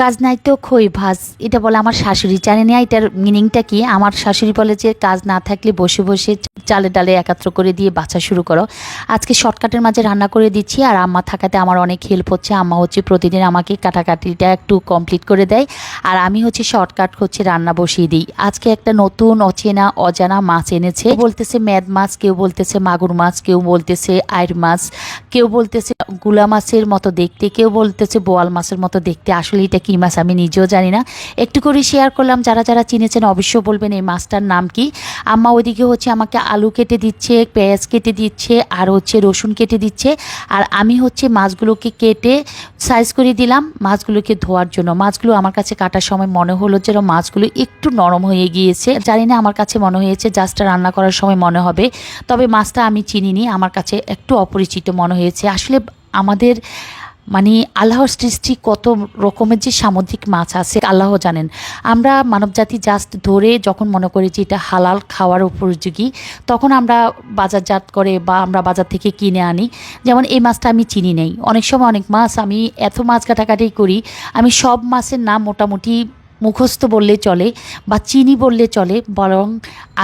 কাজ নাই তো খই ভাস এটা বলে আমার শাশুড়ি জানি না, এটার মিনিংটা কি? আমার শাশুড়ি বলে যে, কাজ না থাকলে বসে বসে চালে ডালে একাত্র করে দিয়ে বাছা শুরু করো। আজকে শর্টকাটের মাঝে রান্না করে দিচ্ছি আর আম্মা থাকাতে আমার অনেক হেল্প হচ্ছে। আম্মা হচ্ছে প্রতিদিন আমাকে কাটাকাটিটা একটু কমপ্লিট করে দেয়। আর আমি হচ্ছে শর্টকাট হচ্ছে রান্না বসিয়ে দিই। আজকে একটা নতুন অচেনা, অজানা মাছ এনেছে। বলতেছে ম্যাদ মাছ, কেউ বলতেছে মাগুর মাছ, কেউ বলতেছে আইর মাছ, কেউ বলতেছে গুলা মাছের মতো দেখতে, কেউ বলতেছে বোয়াল মাছের মতো দেখতে। আসলে এটা কী মাছ আমি নিজেও জানি না। একটু করে শেয়ার করলাম। যারা যারা চিনেছেন অবশ্যই বলবেন এই মাছটার নাম কি। আম্মা ওইদিকে হচ্ছে আমাকে আলু কেটে দিচ্ছে, পেঁয়াজ কেটে দিচ্ছে, আর হচ্ছে রসুন কেটে দিচ্ছে। আর আমি হচ্ছে মাছগুলোকে কেটে সাইজ করে দিলাম, মাছগুলোকে ধোয়ার জন্য। মাছগুলো আমার কাছে কাটার সময় মনে হলো যেন মাছগুলো একটু নরম হয়ে গিয়েছে। জানি না আমার কাছে মনে হয়েছে জাস্টটা রান্না করার সময় মনে হবে। তবে মাছটা আমি চিনিনি, আমার কাছে একটু অপরিচিত মনে হয়েছে। আসলে আমাদের মানে আল্লাহর সৃষ্টি কত রকমের যে সামুদ্রিক মাছ আছে, আল্লাহ জানেন। আমরা মানবজাতি জাস্ট ধরে যখন মনে করি যে এটা হালাল খাওয়ার উপযোগী, তখন আমরা বাজারজাত করে বা আমরা বাজার থেকে কিনে আনি। যেমন এই মাছটা আমি চিনি নেই। অনেক সময় অনেক মাছ আমি এত মাছ কাটাকাটি করি, আমি সব মাছের নাম মোটামুটি মুখস্থ বললে চলে বা চিনি বললে চলে, বরং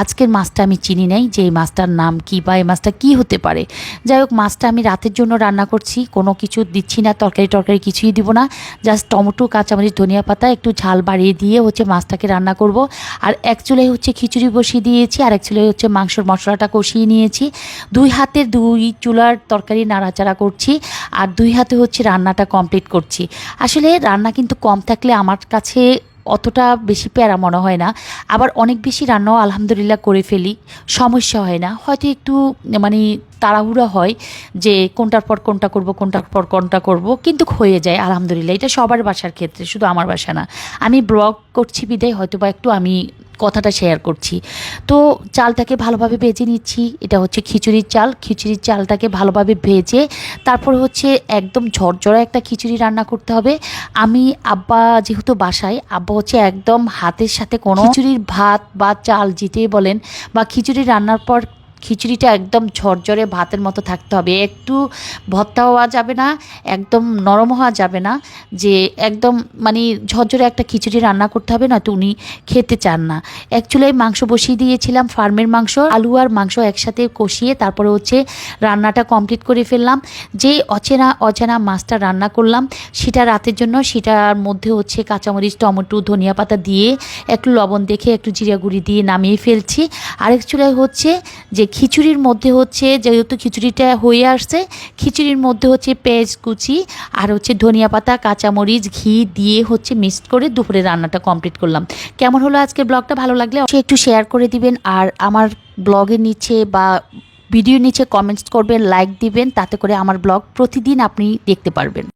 আজকের মাছটা আমি চিনি নাই যে এই মাছটার নাম কি বা এই মাছটা কি হতে পারে। যাই হোক, মাছটা আমি রাতের জন্য রান্না করছি, কোনো কিছু দিচ্ছি না, তরকারি টরকারি কিছুই দিব না জাস্ট টমেটো, কাঁচামরিচ, ধনিয়া পাতা, একটু ঝাল বাড়িয়ে দিয়ে হচ্ছে মাছটাকে রান্না করব। আর এক চুলায় হচ্ছে খিচুড়ি বসিয়ে দিয়েছি, আর এক চুলায় হচ্ছে মাংসর মশলাটা কষিয়ে নিয়েছি। দুই হাতের দুই চুলার তরকারি নাড়াচাড়া করছি, আর দুই হাতে হচ্ছে রান্নাটা কমপ্লিট করছি। আসলে রান্না কিন্তু কম থাকলে আমার কাছে অতটা বেশি প্যারা মনে হয় না। আবার অনেক বেশি রান্নাও আলহামদুলিল্লাহ করে ফেলি। সমস্যা হয় না। হয়তো একটু মানে তাড়াহুড়া হয় যে কোনটার পর কোনটা করব কোনটার পর কোনটা করব কিন্তু হয়ে যায় আলহামদুলিল্লাহ। এটা সবার বাসার ক্ষেত্রে শুধু আমার বাসা না। আমি ব্লগ করছি বিদায় হয়তো বা একটু আমি কথাটা শেয়ার করছি। তো চালটাকে ভালোভাবে ভেজে নিচ্ছি। এটা হচ্ছে খিচুড়ির চাল। খিচুড়ির চালটাকে ভালোভাবে ভেজে তারপর হচ্ছে একদম ঝরঝরা একটা খিচুড়ি রান্না করতে হবে। আমি আব্বা যেহেতু বাসায় আব্বা হচ্ছে একদম হাতের সাথে কোনো খিচুড়ির ভাত বা চাল যেটাই বলেন বা খিচুড়ি রান্নার পর খিচুড়িটা একদম ঝরঝরে ভাতের মতো থাকতে হবে। একটু ভর্তা হওয়া যাবে না, একদম নরম হওয়া যাবে না, যে একদম মানে ঝরঝরে একটা খিচুড়ি রান্না করতে হবে না তো উনি খেতে চান না। অ্যাকচুয়ালি মাংস বসিয়ে দিয়েছিলাম, ফার্মের মাংস, আলু আর মাংস একসাথে কষিয়ে তারপরে হচ্ছে রান্নাটা কমপ্লিট করে ফেললাম। যে অচেনা অচেনা মাছটা রান্না করলাম, সেটা রাতের জন্য, সেটার মধ্যে হচ্ছে কাঁচামরিচ, টমেটো, ধনিয়া পাতা দিয়ে একটু লবণ দেখে একটু জিরা গুঁড়ি দিয়ে নামিয়ে ফেলছি। আরেক চুলায় হচ্ছে যে খিচুড়ির মধ্যে হচ্ছে যেহেতু খিচুড়িটা হয়ে আসছে, খিচুড়ির মধ্যে হচ্ছে পেঁয়াজ কুচি আর হচ্ছে ধনিয়া পাতা, কাঁচামরিচ, ঘি দিয়ে হচ্ছে মিক্সড করে দুপুরে রান্নাটা কমপ্লিট করলাম। কেমন হলো আজকে ব্লগটা? ভালো লাগলে একটু শেয়ার করে দিবেন আর আমার ব্লগের নিচে বা ভিডিওর নিচে কমেন্টস করবেন লাইক দিবেন, তাতে করে আমার ব্লগ প্রতিদিন আপনি দেখতে পারবেন।